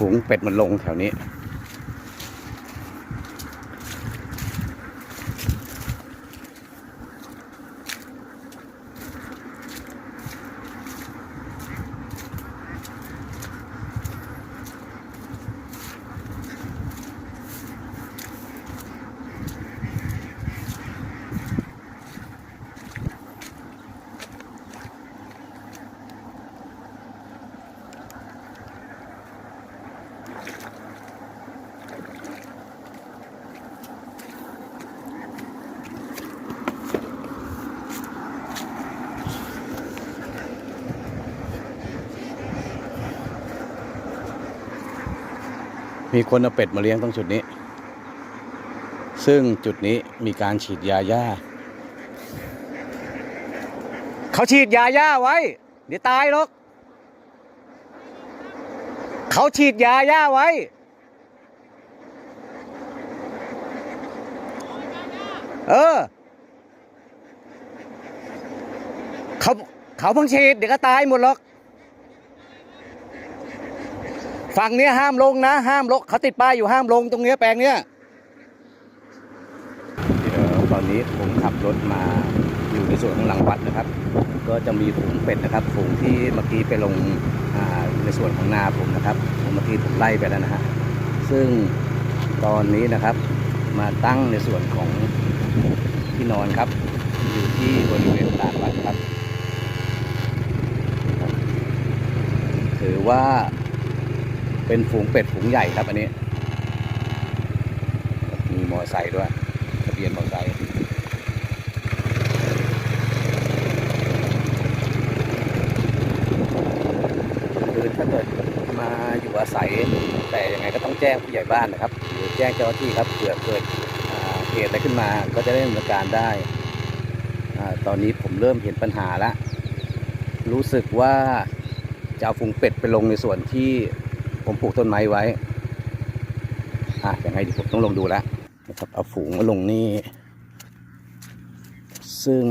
ฝูงเป็ดมันลงแถวนี้ มีคนเอาเป็ดมาเลี้ยงตรงจุดนี้ ซึ่งจุดนี้มีการฉีดยาหญ้า เขาฉีดยาหญ้าไว้ เดี๋ยวตายหรอก เขาฉีดยาหญ้าไว้ เออ เขาเขาเพิ่งฉีดเดี๋ยวก็ตายหมดหรอก ฝั่งเนี้ยห้ามลงนะห้ามลงเขาติดป้ายอยู่ห้ามลงตรงเนี้ยแปลงเนี้ยเดี๋ยวตอนนี้ผมขับรถมาอยู่ในส่วนของหลังวัดนะครับ ก็จะมีฝูงเป็ดนะครับฝูงที่เมื่อกี้ไปลงในส่วนของนาผมนะครับเมื่อกี้ผมไล่ไปแล้วนะฮะซึ่งตอนนี้นะครับมาตั้งในส่วนของที่นอนครับ อยู่ที่บริเวณลานวัดครับ ถือว่า เป็นฝูงเป็ดฝูงใหญ่ครับอันนี้ มีมอไซค์ด้วยทะเบียนมอไซค์คือถ้าเกิดมาอยู่อาศัย แต่ยังไงก็ต้องแจ้งผู้ใหญ่บ้านนะครับหรือแจ้งเจ้าหน้าที่ครับเผื่อเกิดเหตุอะไรขึ้นมาก็จะได้ดำเนินการได้ ตอนนี้ผมเริ่มเห็นปัญหาแล้วรู้สึกว่าจะเอาฝูงเป็ดไปลงในส่วนที่ ผมปลูกต้นไม้ไว้อะยังไงดีผมต้องลงดูแล้วนะครับเอาฝูงมาลงนี่ ซึ่ง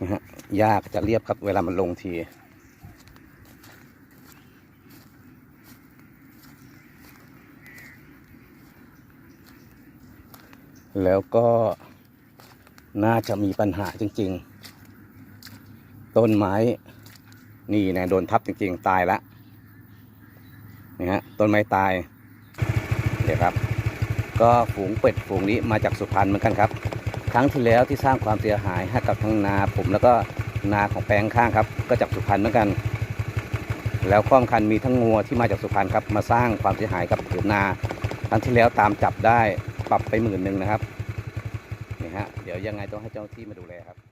นะฮะยากจะเรียบครับเวลามันลงทีแล้วก็น่าจะมีปัญหาจริง ๆ ต้นไม้ นี่นะโดนทับจริงๆ ตายละนี่ฮะต้นไม้ตายเดี๋ยวครับ ก็ฝูงเป็ดฝูงนี้มาจากสุพรรณเหมือนกันครับ ครั้งที่แล้วที่สร้างความเสียหายให้กับทั้งนาผมแล้วก็นาของแปลงข้างครับ ก็จากสุพรรณเหมือนกัน แล้วข้อมคันมีทั้งงัวที่มาจากสุพรรณครับมาสร้างความเสียหายกับผืนนาครั้งที่แล้วตามจับได้ปรับไปหมื่นหนึ่งนะครับนี่ฮะเดี๋ยวยังไงต้องให้เจ้าหน้าที่มาดูแลครับ